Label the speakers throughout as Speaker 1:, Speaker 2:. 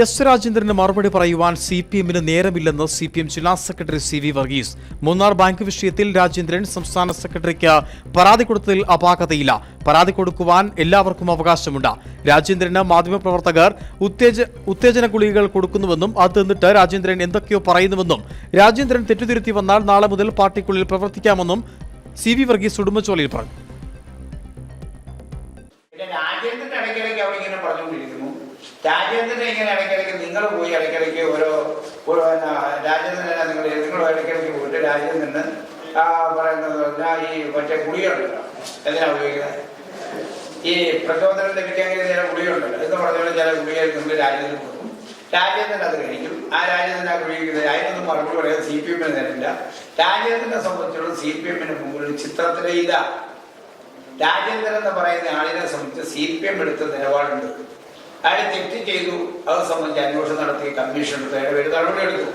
Speaker 1: S രാജേന്ദ്രന് മറുപടി പറയുവാൻ C P എമ്മിന് നേരമില്ലെന്ന് സി പി എം ജില്ലാ secretary C V Varghese. Munnar bank വിഷയത്തിൽ രാജേന്ദ്രൻ സംസ്ഥാന സെക്രട്ടറിക്ക് പരാതി കൊടുത്തതിൽ അപാകതയില്ല. പരാതി കൊടുക്കുവാൻ എല്ലാവർക്കും അവകാശമുണ്ട്. രാജേന്ദ്രന് മാധ്യമപ്രവർത്തകർ ഉത്തേജ ഉത്തേജന ഗുളികകൾ കൊടുക്കുന്നുവെന്നും അത് എന്നിട്ട് രാജേന്ദ്രൻ എന്തൊക്കെയോ പറയുന്നുവെന്നും രാജേന്ദ്രൻ തെറ്റുതിരുത്തി വന്നാൽ നാളെ മുതൽ പാർട്ടിക്കുള്ളിൽ പ്രവർത്തിക്കാമെന്നും സി വി വർഗീസ് ഉടുമ്പച്ചോലയിൽ പറഞ്ഞു.
Speaker 2: രാജേന്ദ്രൻ ഇങ്ങനെ ഇടയ്ക്കിടയ്ക്ക് നിങ്ങൾ പോയി ഇടയ്ക്കിടയ്ക്ക് ഓരോ രാജേന്ദ്രനെ നിങ്ങൾ നിങ്ങൾ ഇടയ്ക്കിടയ്ക്ക് പോയിട്ട് രാജേന്ദ്രന് ആ പറയുന്നത് ഈ മറ്റേ ഗുളികളുണ്ടല്ലോ എന്തിനാ ഉപയോഗിക്കുന്നത്? ഈ പ്രചോദനം ലഭിക്കാമെങ്കിൽ ചില ഗുളികളുണ്ടല്ലോ എന്ന് പറഞ്ഞാൽ ചില ഗുളികൾ നിങ്ങൾ രാജേന്ദ്രൻ കൊടുക്കും രാജേന്ദ്രൻ അത് കഴിക്കും. ആ രാജേന്ദ്രൻ ആ ഗുളിക്കുന്നത് അതിനൊന്നും മറുപടി പറയാൻ സി പി എമ്മിന് നേരില്ല രാജേന്ദ്രനെ സംബന്ധിച്ചിടത്തോളം സി പി എമ്മിന് മുമ്പിൽ ചിത്രത്തിലെ ഇതാ. രാജേന്ദ്രൻ എന്ന് പറയുന്ന ആളിനെ സംബന്ധിച്ച് സി പി എം എടുത്ത നിലപാടുണ്ട്. അയാൾ തെറ്റ് ചെയ്തു. അത് സംബന്ധിച്ച് അന്വേഷണം നടത്തി കമ്മീഷൻ എടുത്ത് അയാൾ പേര് നടപടിയെടുത്തു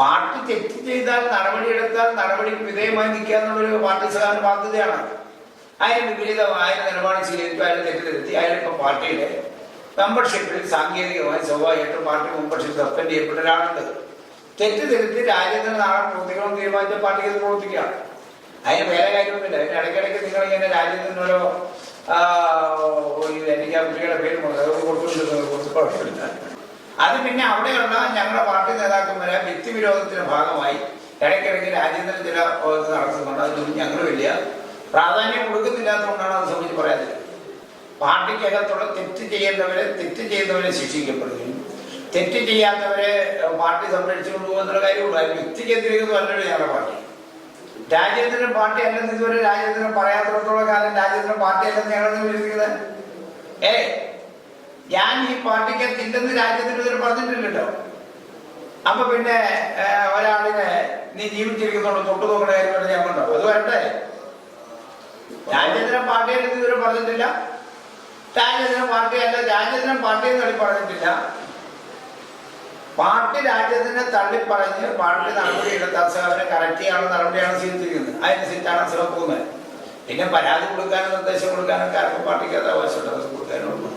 Speaker 2: പാർട്ടി തെറ്റ് ചെയ്താൽ നടപടിയെടുത്താൽ നടപടിക്ക് വിധേയമായി നിൽക്കുക എന്നുള്ളൊരു പാർട്ടി സഹാന ബാധ്യതയാണ്. അതിന് വിപരീതമായ നിലപാട് സ്വീകരിച്ചു. അയാൾ തെറ്റ് തിരുത്തി. അയാളിപ്പോൾ പാർട്ടിയുടെ മെമ്പർഷിപ്പിൽ സാങ്കേതികമായി സ്വാഭാവികമായിട്ടും പാർട്ടി മെമ്പർഷിപ്പ് സസ്പെൻഡ് ചെയ്യപ്പെട്ട ഒരാളുണ്ട്. തെറ്റ് തിരുത്തി രാജ്യത്തിന് നാളെ പ്രവർത്തിക്കണം തീരുമാനിച്ച പാർട്ടിക്ക് അത് പ്രവർത്തിക്കാം അതിന് വേറെ കാര്യമൊന്നുമില്ല. അതിന് ഇടയ്ക്കിടയ്ക്ക് നിങ്ങൾ ഇങ്ങനെ രാജ്യത്തിനോരോ എനിക്ക് ആ കുട്ടിയുടെ പേര് കൊടുത്തുകൊണ്ടിരുന്നത് അത് പിന്നെ അവിടെയുള്ള ഞങ്ങളുടെ പാർട്ടി നേതാക്കന്മാരെ വ്യക്തി വിരോധത്തിന്റെ ഭാഗമായി ഇടയ്ക്കിടയ്ക്ക് രാജ്യാന്തര ചില നടത്തുന്നുണ്ട്. അതിനൊന്നും ഞങ്ങൾ വലിയ പ്രാധാന്യം കൊടുക്കുന്നില്ലാത്തതുകൊണ്ടാണ് അത് സംബന്ധിച്ച് പറയാതില്ല പാർട്ടിക്കകത്തുള്ള തെറ്റ് ചെയ്യേണ്ടവരെ തെറ്റ് ചെയ്യുന്നവരെ ശിക്ഷിക്കപ്പെടുകയും തെറ്റ് ചെയ്യാത്തവരെ പാർട്ടി സംരക്ഷിച്ചു പോകുന്ന കാര്യമുള്ളൂ. അത് വ്യക്തി കേന്ദ്രീകരിക്കുന്നതല്ലല്ലോ ഞങ്ങളുടെ പാർട്ടി. രാജേന്ദ്രൻ പാർട്ടി അല്ലെന്ന് ഇതുവരെ രാജ്യാന്തരം പറയാത്തിടത്തോളം കാലം രാജേന്ദ്രൻ പാർട്ടി അല്ലെന്ന് ഞങ്ങളെന്ന് വിചാരിക്കുന്നത് ഏ ഞാൻ ഈ പാർട്ടിക്ക് ഇല്ലെന്ന് രാജ്യത്തിന് ഇതുവരെ പറഞ്ഞിട്ടില്ലല്ലോ. അപ്പൊ പിന്നെ ഒരാളിനെ നീ ജീവിച്ചിരിക്കുന്നുണ്ടോ തൊട്ടു നോക്കണ കാര്യം ഞാൻ കൊണ്ടോ അത് വരട്ടെ രാജേന്ദ്രൻ പാർട്ടിയെ ഇതുവരെ പറഞ്ഞിട്ടില്ല. രാജേന്ദ്രൻ പാർട്ടി അല്ല രാജേന്ദ്രൻ പാർട്ടി എന്ന് പറഞ്ഞിട്ടില്ല. പാർട്ടി രാജ്യത്തിനെ തള്ളിപ്പറഞ്ഞ് പാർട്ടി നടപടി എടുത്ത അസഹനെ കറക്റ്റ് ചെയ്യാനുള്ള നടപടിയാണ് സ്വീകരിച്ചിരിക്കുന്നത്. അതിനനുസരിച്ചാണ് അസഹം പോകുന്നത്. പിന്നെ പരാതി കൊടുക്കാനും നിർദ്ദേശം കൊടുക്കാനൊക്കെ ആർക്കും പാർട്ടിക്ക് അത് ആവശ്യമുണ്ട് അത് കൊടുക്കാനുള്ളൂ